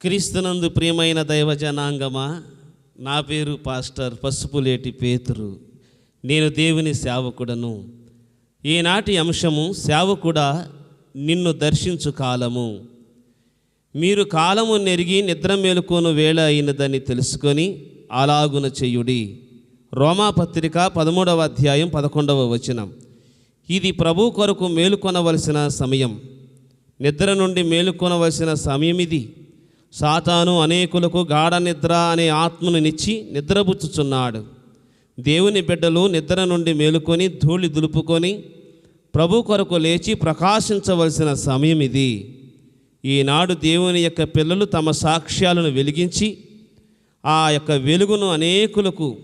క్రీస్తునందు ప్రియమైన దైవ జనాంగమా నా పేరు పాస్టర్ పసుపులేటి పేతురు. నేను దేవుని సేవకుడను. ఈనాటి అంశము సేవకుడ నిన్ను దర్శించు కాలము. మీరు కాలము నెరిగి నిద్ర మేలుకోను వేళ అయినదని తెలుసుకొని అలాగున చెయ్యుడి రోమాపత్రిక పదమూడవ అధ్యాయం పదకొండవ వచనం. ఇది ప్రభు కొరకు మేలుకొనవలసిన సమయం. నిద్ర నుండి మేలుకొనవలసిన సమయం ఇది సాతాను అనేకులకు గాఢ నిద్ర అనే ఆత్మను నిచ్చి నిద్రపుచ్చుచున్నాడు. దేవుని బిడ్డలు నిద్ర నుండి మేలుకొని ధూళి దులుపుకొని ప్రభు కొరకు లేచి ప్రకాశించవలసిన సమయం ఇది. ఈనాడు దేవుని యొక్క పిల్లలు తమ సాక్ష్యాలను వెలిగించి ఆ యొక్క వెలుగును అనేకులకు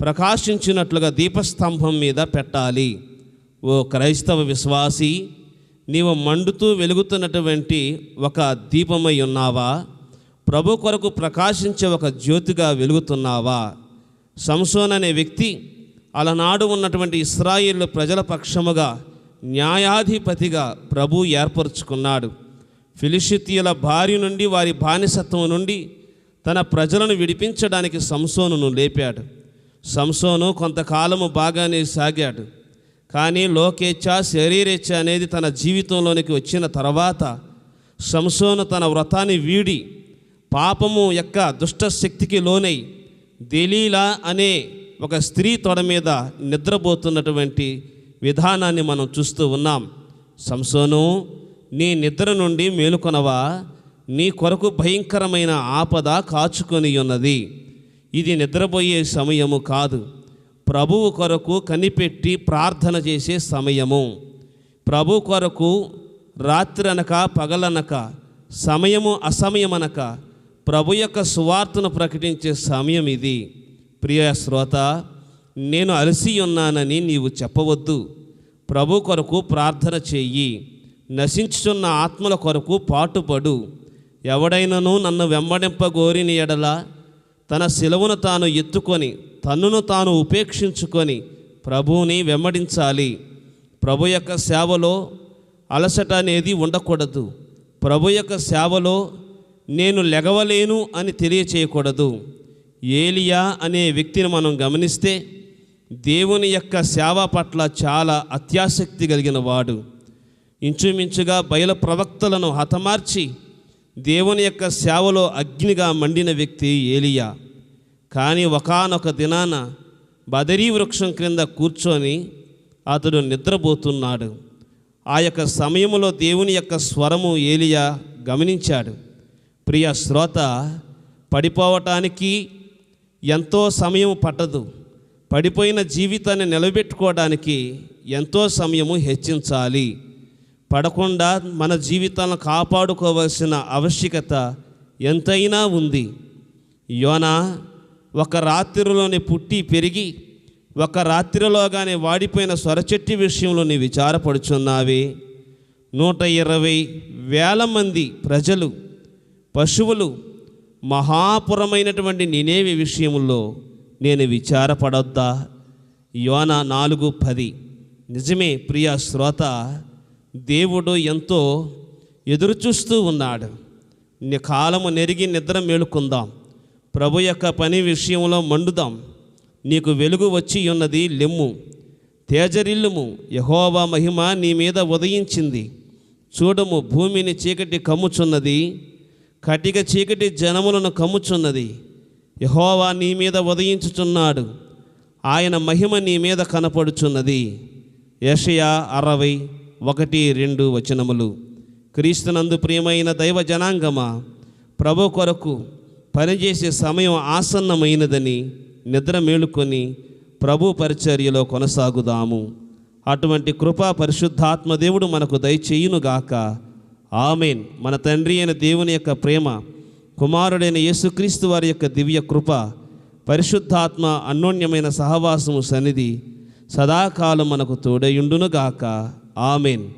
ప్రకాశించినట్లుగా దీపస్తంభం మీద పెట్టాలి. ఓ క్రైస్తవ విశ్వాసి నీవు మండుతూ వెలుగుతున్నటువంటి ఒక దీపమై ఉన్నావా? ప్రభు కొరకు ప్రకాశించే ఒక జ్యోతిగా వెలుగుతున్నావా? సంసోన్ అనే వ్యక్తి అలనాడు ఉన్నటువంటి ఇస్రాయిల్ ప్రజల పక్షముగా న్యాయాధిపతిగా ప్రభు ఏర్పరచుకున్నాడు. ఫిలిషితీయుల భార్య నుండి వారి బానిసత్వం నుండి తన ప్రజలను విడిపించడానికి సంసోనును లేపాడు. సంసోను కొంతకాలము బాగానే సాగాడు. కానీ లోకేచ్ఛ శరీరేచ్ఛ అనేది తన జీవితంలోనికి వచ్చిన తర్వాత సంసోను తన వ్రతాన్ని వీడి పాపము యొక్క దుష్ట శక్తికి లోనై దెలీలా అనే ఒక స్త్రీ తొడ మీద నిద్రపోతున్నటువంటి విధానాన్ని మనం చూస్తూ ఉన్నాం. సంసోను నీ నిద్ర నుండి మేలుకొనవా? నీ కొరకు భయంకరమైన ఆపద కాచుకొని ఉన్నది ఇది నిద్రపోయే సమయము కాదు. ప్రభువు కొరకు కనిపెట్టి ప్రార్థన చేసే సమయము. ప్రభు కొరకు రాత్రనక పగలనక సమయము అసమయమనక ప్రభు యొక్క సువార్తను ప్రకటించే సమయం ఇది. ప్రియ శ్రోత నేను అలసి ఉన్నానని నీవు చెప్పవద్దు. ప్రభు కొరకు ప్రార్థన చెయ్యి. నశించుచున్న ఆత్మల కొరకు పాటుపడు. ఎవడైనను నన్ను వెంబడింపగోరిని ఎడల తన శిలవును తాను ఎత్తుకొని తన్నును తాను ఉపేక్షించుకొని ప్రభువుని వెంబడించాలి. ప్రభు యొక్క సేవలో అలసట అనేది ఉండకూడదు. ప్రభు యొక్క సేవలో నేను లెగవలేను అని తెలియచేయకూడదు. ఏలియా అనే వ్యక్తిని మనం గమనిస్తే దేవుని యొక్క సేవ పట్ల చాలా అత్యాసక్తి కలిగిన వాడు. ఇంచుమించుగా బయల ప్రవక్తలను హతమార్చి దేవుని యొక్క సేవలో అగ్నిగా మండిన వ్యక్తి ఏలియా. కానీ ఒకానొక దినాన బదరీ వృక్షం క్రింద కూర్చొని అతడు నిద్రపోతున్నాడు. ఆ యొక్క సమయంలో దేవుని యొక్క స్వరము ఏలియా గమనించాడు. ప్రియ శ్రోత పడిపోవటానికి ఎంతో సమయం పట్టదు. పడిపోయిన జీవితాన్ని నిలబెట్టుకోవడానికి ఎంతో సమయము హెచ్చించాలి. పడకుండా మన జీవితాలను కాపాడుకోవాల్సిన ఆవశ్యకత ఎంతైనా ఉంది. యోన ఒక రాత్రిలోనే పుట్టి పెరిగి ఒక రాత్రిలోగానే వాడిపోయిన స్వరచెట్టి విషయంలో నీ విచారపడుచున్నావే. నూట ఇరవై వేల మంది ప్రజలు పశువులు మహాపురమైనటువంటి నినేవి విషయంలో నేను విచారపడొద్దా? యోన నాలుగు పది. నిజమే ప్రియ శ్రోత దేవుడు ఎంతో ఎదురుచూస్తూ ఉన్నాడు. నీ కాలము నెరిగి నిద్ర మేలుకుందాం. ప్రభు యొక్క పని విషయంలో మండుదాం. నీకు వెలుగు వచ్చి ఉన్నది లెమ్ము. తేజరిల్లుము. యహోవా మహిమ నీ మీద ఉదయించింది. చూడము భూమిని చీకటి కమ్ముచున్నది. కటిక చీకటి జనములను కమ్ముచున్నది. యహోవా నీ మీద ఉదయించుచున్నాడు. ఆయన మహిమ నీ మీద కనపడుచున్నది. యషయా అరవై ఒకటి రెండు వచనములు. క్రీస్తునందు ప్రియమైన దైవ జనాంగమా ప్రభు కొరకు పనిచేసే సమయం ఆసన్నమైనదని నిద్ర మేలుకొని ప్రభు పరిచర్యలో కొనసాగుదాము. అటువంటి కృపా పరిశుద్ధాత్మదేవుడు మనకు దయచేయునుగాక. ఆమెన్. మన తండ్రి అయిన దేవుని యొక్క ప్రేమ కుమారుడైన యేసుక్రీస్తు వారి యొక్క దివ్య కృప పరిశుద్ధాత్మ అన్యోన్యమైన సహవాసము సన్నిధి సదాకాలం మనకు తోడయుండునుగాక ఆమెన్.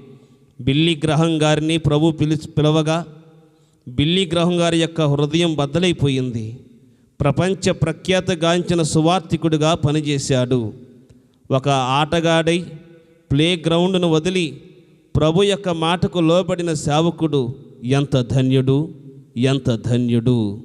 బిల్లి గ్రహం గారిని ప్రభు పిలి పిలవగా బిల్లి గ్రహం గారి యొక్క హృదయం బద్దలైపోయింది. ప్రపంచ ప్రఖ్యాతగాంచిన సువార్థికుడిగా పనిచేశాడు. ఒక ఆటగాడై ప్లే గ్రౌండ్ను వదిలి ప్రభు యొక్క మాటకు లోబడిన సేవకుడు ఎంత ధన్యుడు? ఎంత ధన్యుడు?